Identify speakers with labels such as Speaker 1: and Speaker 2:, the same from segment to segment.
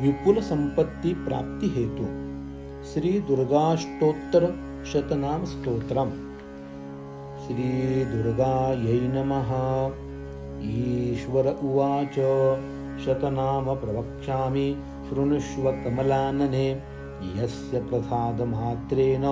Speaker 1: विपुल संपत्ती प्राप्ती हेतू श्री दुर्गाष्टोत्तर शतनाम स्तोत्रम। श्री दुर्गायै नमः। ईश्वर उवाच। शतनाम प्रवक्ष्यामि। शृणुष्व कमलानने। यस्य प्रसादमात्रेण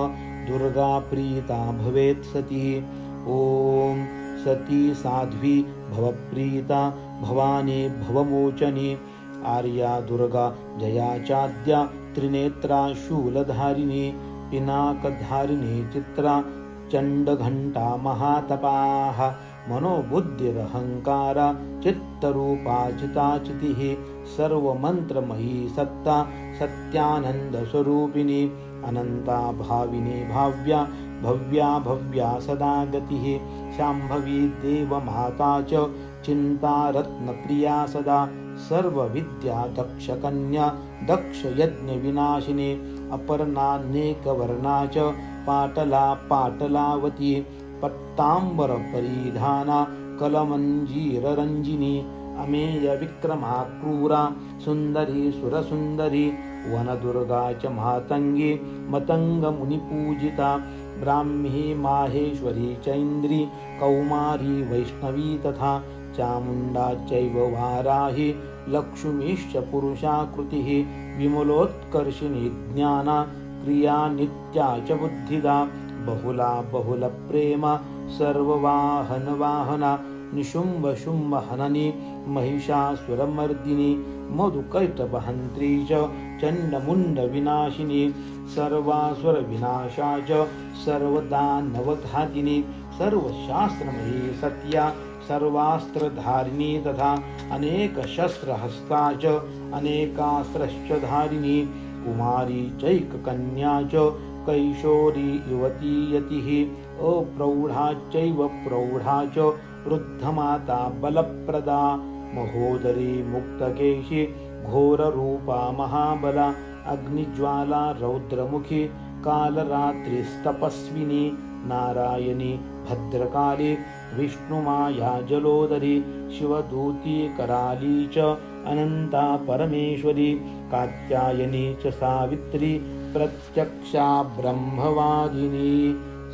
Speaker 1: दुर्गा प्रीता भवेत् सती। ॐ सती साध्वी भवप्रीता। भवानी भवमोचनी आर्या, दुर्गा, जयाचाद्या त्रिनेत्रा शूलधारिणी पिनाकधारिणी चित्रा, चण्डघण्टा महातपाः, मनोबुद्धिरहङ्कार, चित्तरूपा, चिताचितिः, सर्वमन्त्रमयी सत्ता, सत्यानन्दस्वरूपिणी अनन्ता भाविनी भाव्या, भव्या भव्या सदा गतिः शाम्भवी देवमाता च चिन्तारत्नप्रिया सदा सर्वविद्या दक्षकन्या दक्षयज्ञविनाशिनी अपर्णानेकवर्णा च पाटला पाटलावती पट्टाम्बरपरिधाना कलमञ्जीररञ्जिनी अमेयविक्रमा क्रूरा सुन्दरी सुरसुन्दरी वनदुर्गा च मातङ्गी मतङ्गमुनिपूजिता ब्राह्मी माहेश्वरी चैन्द्री कौमारी वैष्णवी तथा चामुण्डा चैव वाराहि लक्ष्मीश्च पुरुषाकृतिः विमलोत्कर्षिणी ज्ञाना क्रिया नित्या च बुद्धिदा बहुला बहुलप्रेम सर्ववाहनवाहना निशुम्भशुम्भहननी महिषासुरमर्दिनी मधुकैटवहन्त्री च चण्डमुण्डविनाशिनी सर्वासुरविनाशा च सर्वदा नवघातिनी सर्वशास्त्रमयी सत्या, सर्वास्त्रधारिणी तथा अनेकशस्त्रहस्ता च अनेकास्त्रश्च धारिणी कुमारी चैककन्या च, कैशोरी युवती यतिः, अप्रौढा चैव प्रौढा च, वृद्धमाता बलप्रदा, महोदरी मुक्तकेशी, घोररूपा महाबला, अग्निज्वाला रौद्रमुखी कालरात्रिस्तपस्विनी नारायणी भद्रकाली विष्णुमाया जलोदरी शिवदूती कराली च अनन्ता परमेश्वरी कात्यायनी च सावित्री प्रत्यक्षा ब्रह्मवादिनी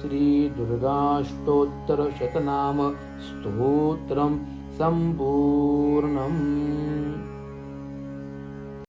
Speaker 1: श्रीदुर्गाष्टोत्तरशतनाम स्तोत्रं सम्पूर्णम्